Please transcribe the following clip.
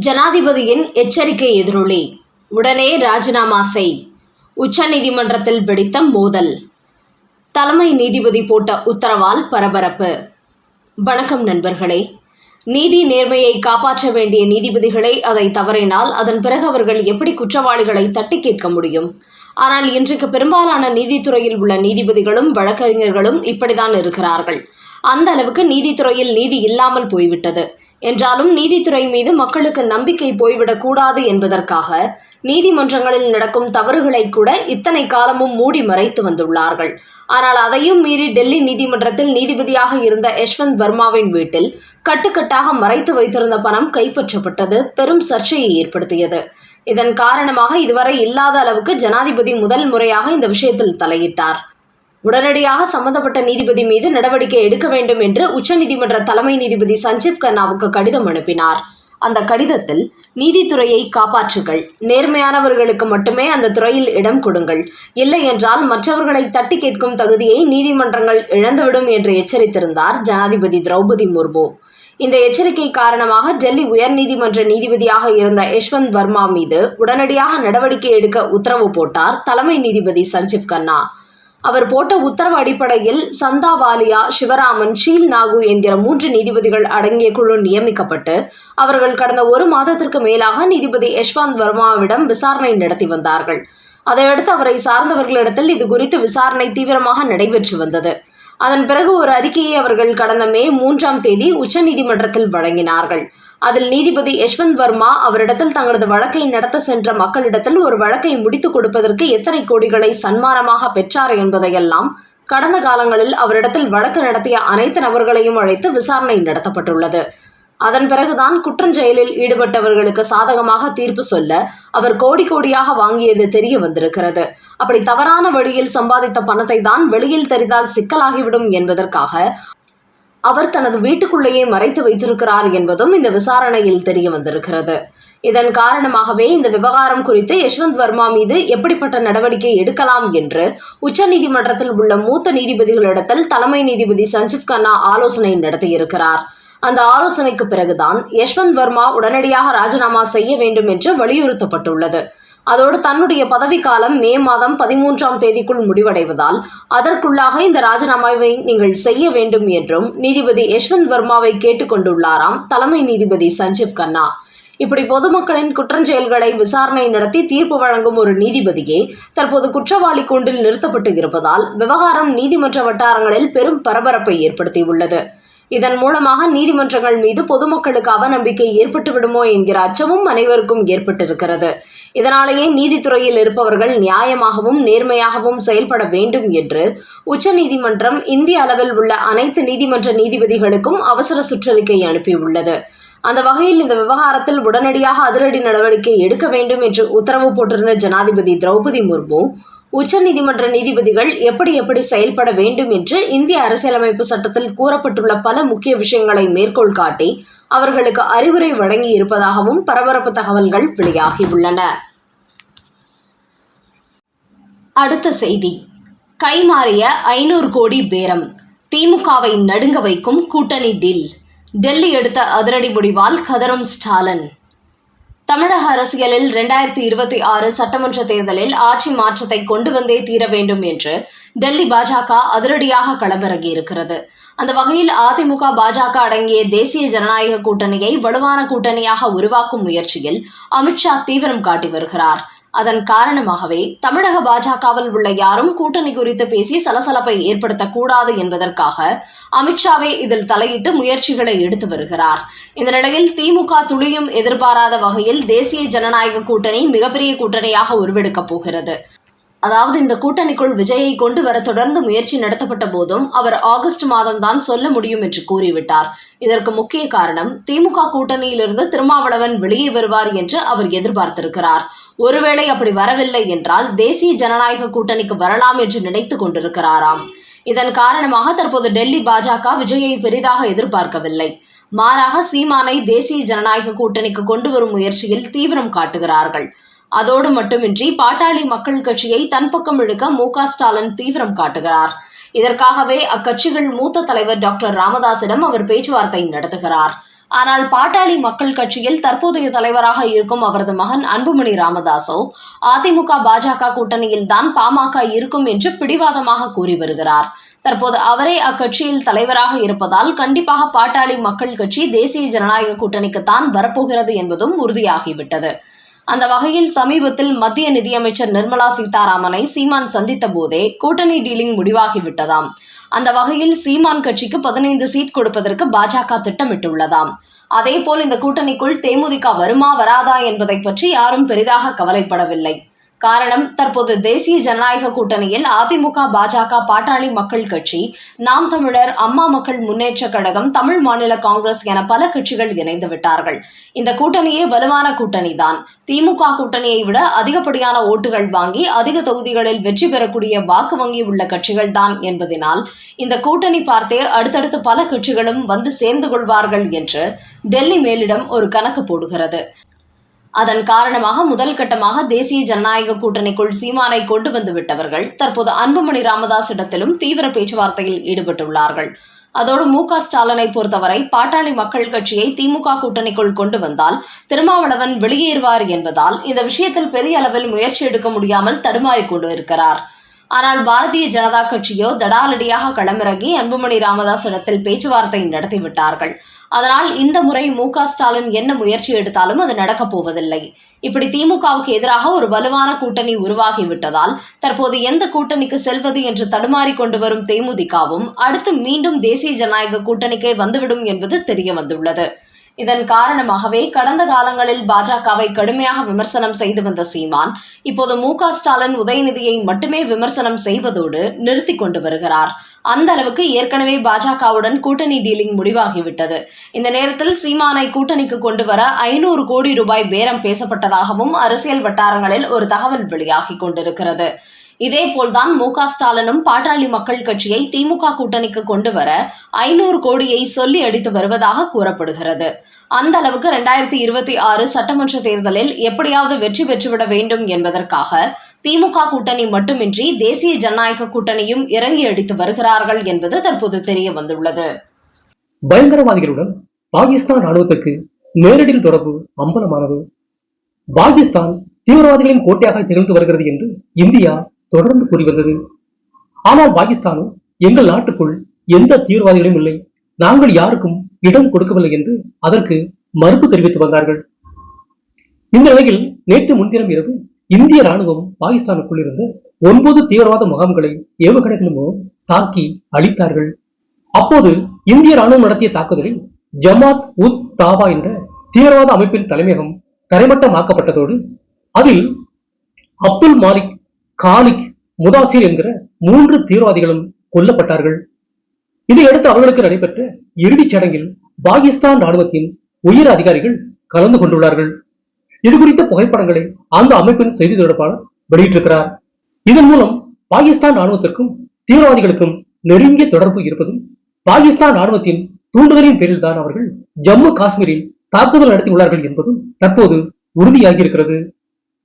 ஜனாதிபதியின் எச்சரிக்கை எதிரொலி. உடனே ராஜினாமா செய். உச்சநீதிமன்றத்தில் வெடித்த மோதல். தலைமை நீதிபதி போட்ட உத்தரவால் பரபரப்பு. வணக்கம் நண்பர்களே. நீதி நேர்மையை காப்பாற்ற வேண்டிய நீதிபதிகளை அதை தவறினால் அதன் பிறகு அவர்கள் எப்படி குற்றவாளிகளை தட்டி கேட்க முடியும்? ஆனால் இன்றைக்கு பெரும்பாலான நீதித்துறையில் உள்ள நீதிபதிகளும் வழக்கறிஞர்களும் இப்படித்தான் இருக்கிறார்கள். அந்த அளவுக்கு நீதித்துறையில் நீதி இல்லாமல் போய்விட்டது. என்றாலும் நீதித்துறை மீது மக்களுக்கு நம்பிக்கை போய்விடக்கூடாது என்பதற்காக நீதிமன்றங்களில் நடக்கும் தவறுகளை கூட இத்தனை காலமும் மூடி மறைத்து வந்துள்ளார்கள். ஆனால் அதையும் மீறி டெல்லி நீதிமன்றத்தில் நீதிபதியாக இருந்த யஷ்வந்த் வர்மாவின் வீட்டில் கட்டுக்கட்டாக மறைத்து வைத்திருந்த பணம் கைப்பற்றப்பட்டது. பெரும் சர்ச்சையை ஏற்படுத்தியது. இதன் காரணமாக இதுவரை இல்லாத அளவுக்கு ஜனாதிபதி முதல் முறையாக இந்த விஷயத்தில் தலையிட்டார். உடனடியாக சம்பந்தப்பட்ட நீதிபதி மீது நடவடிக்கை எடுக்க வேண்டும் என்று உச்சநீதிமன்ற தலைமை நீதிபதி சஞ்சீவ் கண்ணாவுக்கு கடிதம் அனுப்பினார். அந்த கடிதத்தில் நீதித்துறையை காப்பாற்றுங்கள். நேர்மையானவர்களுக்கு மட்டுமே அந்த துறையில் இடம் கொடுங்கள். இல்லை என்றால் மற்றவர்களை தட்டி கேட்கும் தகுதியை நீதிமன்றங்கள் இழந்துவிடும் என்று எச்சரித்திருந்தார் ஜனாதிபதி திரௌபதி முர்மு. இந்த எச்சரிக்கை காரணமாக டெல்லி உயர்நீதிமன்ற நீதிபதியாக இருந்த யஷ்வந்த் வர்மா மீது உடனடியாக நடவடிக்கை எடுக்க உத்தரவு போட்டார் தலைமை நீதிபதி சஞ்சீவ் கண்ணா. அவர் போட்ட உத்தரவு அடிப்படையில் சந்தா வாலியா சிவராமன் ஷீல் நாகு என்கிற மூன்று நீதிபதிகள் அடங்கிய குழு நியமிக்கப்பட்டு அவர்கள் கடந்த ஒரு மாதத்திற்கு மேலாக நீதிபதி யஷ்வந்த் வர்மாவிடம் விசாரணை நடத்தி வந்தார்கள். அதையடுத்து அவரை சார்ந்தவர்களிடத்தில் இது குறித்து விசாரணை தீவிரமாக நடைபெற்று வந்தது. அதன் பிறகு ஒரு அறிக்கையை அவர்கள் கடந்த மே மூன்றாம் தேதி உச்சநீதிமன்றத்தில் வழங்கினார்கள். அதில் நீதிபதி யஷ்வந்த் வர்மா அவரிடத்தில் தங்களது வழக்கை நடத்த சென்ற மக்களிடத்தில் ஒரு வழக்கை முடித்துக் கொடுப்பதற்கு எத்தனை கோடிகளை சன்மானமாக பெற்றார் என்பதையெல்லாம் கடந்த காலங்களில் அவரிடத்தில் வழக்கு நடத்திய அனைத்து நபர்களையும் அழைத்து விசாரணை நடத்தப்பட்டுள்ளது. அதன் பிறகுதான் குற்றஞ்செயலில் ஈடுபட்டவர்களுக்கு சாதகமாக தீர்ப்பு சொல்ல அவர் கோடி கோடியாக வாங்கியது தெரிய வந்திருக்கிறது. அப்படி தவறான வழியில் சம்பாதித்த பணத்தை தான் வெளியில் தெரிந்தால் சிக்கலாகிவிடும் என்பதற்காக அவர் தனது வீட்டுக்குள்ளேயே மறைத்து வைத்திருக்கிறார் என்பதும் இந்த விசாரணையில் தெரிய வந்திருக்கிறது. இதன் காரணமாகவே இந்த விவகாரம் குறித்து யஷ்வந்த் வர்மா மீது எப்படிப்பட்ட நடவடிக்கை எடுக்கலாம் என்று உச்சநீதிமன்றத்தில் உள்ள மூத்த நீதிபதிகளிடத்தில் தலைமை நீதிபதி சஞ்சீவ் கண்ணா ஆலோசனை நடத்தியிருக்கிறார். அந்த ஆலோசனைக்கு பிறகுதான் யஷ்வந்த் வர்மா உடனடியாக ராஜினாமா செய்ய வேண்டும் என்று வலியுறுத்தப்பட்டுள்ளது. அதோடு தன்னுடைய பதவிக்காலம் மே மாதம் பதிமூன்றாம் தேதிக்குள் முடிவடைவதால் அதற்குள்ளாக இந்த ராஜினாமாவை நீங்கள் செய்ய வேண்டும் என்றும் நீதிபதி யஷ்வந்த் வர்மாவை கேட்டுக்கொண்டுள்ளாராம் தலைமை நீதிபதி சஞ்சீப் கண்ணா இப்படி பொதுமக்களின் குற்றஞ்செயல்களை விசாரணை நடத்தி தீர்ப்பு வழங்கும் ஒரு நீதிபதியே தற்போது குற்றவாளி கூண்டில் நிறுத்தப்பட்டு இருப்பதால் விவகாரம் நீதிமன்ற வட்டாரங்களில் பெரும் பரபரப்பை ஏற்படுத்தியுள்ளது. இதன் மூலமாக நீதிமன்றங்கள் மீது பொதுமக்களுக்கு அவநம்பிக்கை ஏற்பட்டுவிடுமோ என்கிற அச்சமும் அனைவருக்கும் ஏற்பட்டிருக்கிறது. இதனாலேயே நீதித்துறையில் இருப்பவர்கள் நியாயமாகவும் நேர்மையாகவும் செயல்பட வேண்டும் என்று உச்சநீதிமன்றம் இந்திய அளவில் உள்ள அனைத்து நீதிமன்ற நீதிபதிகளுக்கும் அவசர சுற்றறிக்கை அனுப்பியுள்ளது. அந்த வகையில் இந்த விவகாரத்தில் உடனடியாக அதிரடி நடவடிக்கை எடுக்க வேண்டும் என்று உத்தரவு போட்டிருந்த ஜனாதிபதி திரௌபதி முர்மு உச்சநீதிமன்ற நீதிபதிகள் எப்படி எப்படி செயல்பட வேண்டும் என்று இந்திய அரசியலமைப்பு சட்டத்தில் கூறப்பட்டுள்ள பல முக்கிய விஷயங்களை மேற்கோள் காட்டி அவர்களுக்கு அறிவுரை வழங்கி இருப்பதாகவும் பரபரப்பு தகவல்கள் வெளியாகியுள்ளன அடுத்த செய்தி. கைமாறிய ஐநூறு கோடி பேரம் திமுகவை நடுங்க வைக்கும் கூட்டணி டில். டெல்லி எடுத்த அதிரடி முடிவால் கதரும் ஸ்டாலின். தமிழக அரசியலில் இரண்டாயிரத்தி இருபத்தி ஆறு சட்டமன்ற தேர்தலில் ஆட்சி மாற்றத்தை கொண்டு வந்தே தீர வேண்டும் என்று டெல்லி பாஜக அதிரடியாக களமிறங்கியிருக்கிறது அந்த வகையில் அதிமுக பாஜக அடங்கிய தேசிய ஜனநாயக கூட்டணியை வலுவான கூட்டணியாக உருவாக்கும் முயற்சியில் அமித்ஷா தீவிரம் காட்டி வருகிறார். அதன் காரணமாகவே தமிழக பாஜகவில் உள்ள யாரும் கூட்டணி குறித்து பேசி சலசலப்பை ஏற்படுத்தக்கூடாது என்பதற்காக அமித்ஷாவே இதில் தலையிட்டு முயற்சிகளை எடுத்து வருகிறார். இந்த நிலையில் திமுக துளியும் எதிர்பாராத வகையில் தேசிய ஜனநாயக கூட்டணி மிகப்பெரிய கூட்டணியாக உருவெடுக்கப் போகிறது. அதாவது இந்த கூட்டணிக்குள் விஜயை கொண்டு வர தொடர்ந்து முயற்சி நடத்தப்பட்ட போதும் அவர் ஆகஸ்ட் மாதம் தான் சொல்ல முடியும் என்று கூறிவிட்டார். இதற்கு முக்கிய காரணம் திமுக கூட்டணியிலிருந்து திருமாவளவன் வெளியே வருவார் என்று அவர் எதிர்பார்த்திருக்கிறார். ஒருவேளை அப்படி வரவில்லை என்றால் தேசிய ஜனநாயக கூட்டணிக்கு வரலாம் என்று நினைத்து கொண்டிருக்கிறாராம். இதன் காரணமாக தற்போது டெல்லி பாஜக விஜயை பெரிதாக எதிர்பார்க்கவில்லை. மாறாக சீமானை தேசிய ஜனநாயக கூட்டணிக்கு கொண்டு வரும் முயற்சியில் தீவிரம் காட்டுகிறார்கள். அதோடு மட்டுமின்றி பாட்டாளி மக்கள் கட்சியை தன் பக்கம் இழுக்க மு ஸ்டாலின் தீவிரம் காட்டுகிறார். இதற்காகவே அக்கட்சிகள் மூத்த தலைவர் டாக்டர் ராமதாசிடம் அவர் பேச்சுவார்த்தை நடத்துகிறார். ஆனால் பாட்டாளி மக்கள் கட்சியில் தற்போதைய தலைவராக இருக்கும் அவரது மகன் அன்புமணி ராமதாசோ அதிமுக பாஜக கூட்டணியில் தான் பாமக இருக்கும் என்று பிடிவாதமாக கூறி வருகிறார். தற்போது அவரே அக்கட்சியில் தலைவராக இருப்பதால் கண்டிப்பாக பாட்டாளி மக்கள் கட்சி தேசிய ஜனநாயக கூட்டணிக்குத்தான் வரப்போகிறது என்பதும் உறுதியாகிவிட்டது. அந்த வகையில் சமீபத்தில் மத்திய நிதியமைச்சர் நிர்மலா சீதாராமனை சீமான் சந்தித்த போதே கூட்டணி டீலிங் முடிவாகிவிட்டதாம். அந்த வகையில் சீமான் கட்சிக்கு பதினைந்து சீட் கொடுப்பதற்கு பாஜக திட்டமிட்டுள்ளதாம். அதேபோல் இந்த கூட்டணிக்குள் தேமுதிக வருமா வராதா என்பதை பற்றி யாரும் பெரிதாக கவலைப்படவில்லை. காரணம் தற்போது தேசிய ஜனநாயக கூட்டணியில் அதிமுக பாஜக பாட்டாளி மக்கள் கட்சி நாம் தமிழர் அம்மா மக்கள் முன்னேற்ற கழகம் தமிழ் மாநில காங்கிரஸ் என பல கட்சிகள் இணைந்து விட்டார்கள். இந்த கூட்டணியே வலுவான கூட்டணி தான் திமுக கூட்டணியை விட அதிகப்படியான ஓட்டுகள் வாங்கி அதிக தொகுதிகளில் வெற்றி பெறக்கூடிய வாக்கு வங்கி உள்ள கட்சிகள் தான் என்பதனால் இந்த கூட்டணி பார்த்தே அடுத்தடுத்து பல கட்சிகளும் வந்து சேர்ந்து கொள்வார்கள் என்று டெல்லி மேலிடம் ஒரு கணக்கு போடுகிறது. அதன் காரணமாக முதல் கட்டமாக தேசிய ஜனநாயக கூட்டணிக்குள் சீமானை கொண்டு வந்து விட்டவர்கள் தற்போது அன்புமணி ராமதாஸ் இடத்திலும் தீவிர பேச்சுவார்த்தையில் ஈடுபட்டுள்ளார்கள். அதோடு மு க ஸ்டாலினை பொறுத்தவரை பாட்டாளி மக்கள் கட்சியை திமுக கூட்டணிக்குள் கொண்டு வந்தால் திருமாவளவன் வெளியேறுவார் என்பதால் இந்த விஷயத்தில் பெரிய அளவில் முயற்சி எடுக்க முடியாமல் தடுமாறிக் கொண்டு இருக்கிறார். ஆனால் பாரதிய ஜனதா கட்சியோ தடாலடியாக களமிறங்கி அன்புமணி ராமதாஸ் இடத்தில் பேச்சுவார்த்தை நடத்திவிட்டார்கள் அதனால் இந்த முறை மு ஸ்டாலின் என்ன முயற்சி எடுத்தாலும் அது நடக்கப் போவதில்லை. இப்படி திமுகவுக்கு எதிராக ஒரு வலுவான கூட்டணி உருவாகிவிட்டதால் தற்போது எந்த கூட்டணிக்கு செல்வது என்று தடுமாறி கொண்டு வரும் தேமுதிகவும் அடுத்து மீண்டும் தேசிய ஜனநாயக கூட்டணிக்கே வந்துவிடும் என்பது தெரிய வந்துள்ளது. இதன் காரணமாகவே கடந்த காலங்களில் பாஜகவை கடுமையாக விமர்சனம் செய்து வந்த சீமான் இப்போது மு ஸ்டாலின் உதயநிதியை மட்டுமே விமர்சனம் செய்வதோடு நிறுத்தி கொண்டு வருகிறார். அந்த அளவுக்கு ஏற்கனவே பாஜகவுடன் கூட்டணி டீலிங் முடிவாகிவிட்டது. இந்த நேரத்தில் சீமானை கூட்டணிக்கு கொண்டு வர ஐநூறு கோடி ரூபாய் பேரம் பேசப்பட்டதாகவும் அரசியல் வட்டாரங்களில் ஒரு தகவல் வெளியாகிக் கொண்டிருக்கிறது. இதேபோல்தான் மு க ஸ்டாலினும் பாட்டாளி மக்கள் கட்சியை திமுக கூட்டணிக்கு கொண்டு வர ஐநூறு கோடியை சொல்லி அடித்து வருவதாக கூறப்படுகிறது. அந்த அளவுக்கு ரெண்டாயிரத்தி இருபத்தி ஆறு சட்டமன்ற தேர்தலில் எப்படியாவது வெற்றி பெற்றுவிட வேண்டும் என்பதற்காக திமுக கூட்டணி மட்டுமின்றி தேசிய ஜனநாயக கூட்டணியும் இறங்கி அடித்து வருகிறார்கள் என்பது தற்போது தெரிய வந்துள்ளது. பயங்கரவாதிகளுடன் பாகிஸ்தான் ராணுவத்திற்கு நேரடி தொடர்பு அம்பலமானது. பாகிஸ்தான் தீவிரவாதிகளின் கோட்டையாக திகழ்ந்து வருகிறது என்று இந்தியா தொடர்ந்து கூறி வந்தது. ஆனால் பாகிஸ்தானும் எங்கள் நாட்டுக்குள் எந்த தீவிரவாதிகளும் இல்லை. நாங்கள் யாருக்கும் இடம் கொடுக்கவில்லை என்று அதற்கு மறுப்பு தெரிவித்து வந்தார்கள். இந்த நிலையில் நேற்று முன்தினம் இரவு இந்திய ராணுவம் பாகிஸ்தானுக்குள் இருந்த ஒன்பது தீவிரவாத முகாம்களை ஏவுகணைகள் மூலம் தாக்கி அழித்தார்கள். அப்போது இந்திய ராணுவம் நடத்திய தாக்குதலில் ஜமாத் உத் தாபா என்ற தீவிரவாத அமைப்பின் தலைமையகம் தரைமட்டமாக்கப்பட்டதோடு அதில் அப்துல் மாலிக் காலிக் முதாசிர் என்கிற மூன்று தீவிரவாதிகளும் கொல்லப்பட்டார்கள். இதையடுத்து அவர்களுக்கு நடைபெற்ற இறுதிச் சடங்கில் பாகிஸ்தான் ராணுவத்தின் உயர் அதிகாரிகள் கலந்து கொண்டுள்ளார்கள். இது குறித்த புகைப்படங்களை அந்த அமைப்பின் செய்தி தொடர்பாளர் வெளியிட்டிருக்கிறார். இதன் மூலம் பாகிஸ்தான் ராணுவத்திற்கும் தீவிரவாதிகளுக்கும் நெருங்கிய தொடர்பு இருப்பதும் பாகிஸ்தான் ராணுவத்தின் தூண்டுதலின் பேரில் தான் அவர்கள் ஜம்மு காஷ்மீரில் தாக்குதல் நடத்தியுள்ளார்கள் என்பதும் தற்போது உறுதியாகியிருக்கிறது.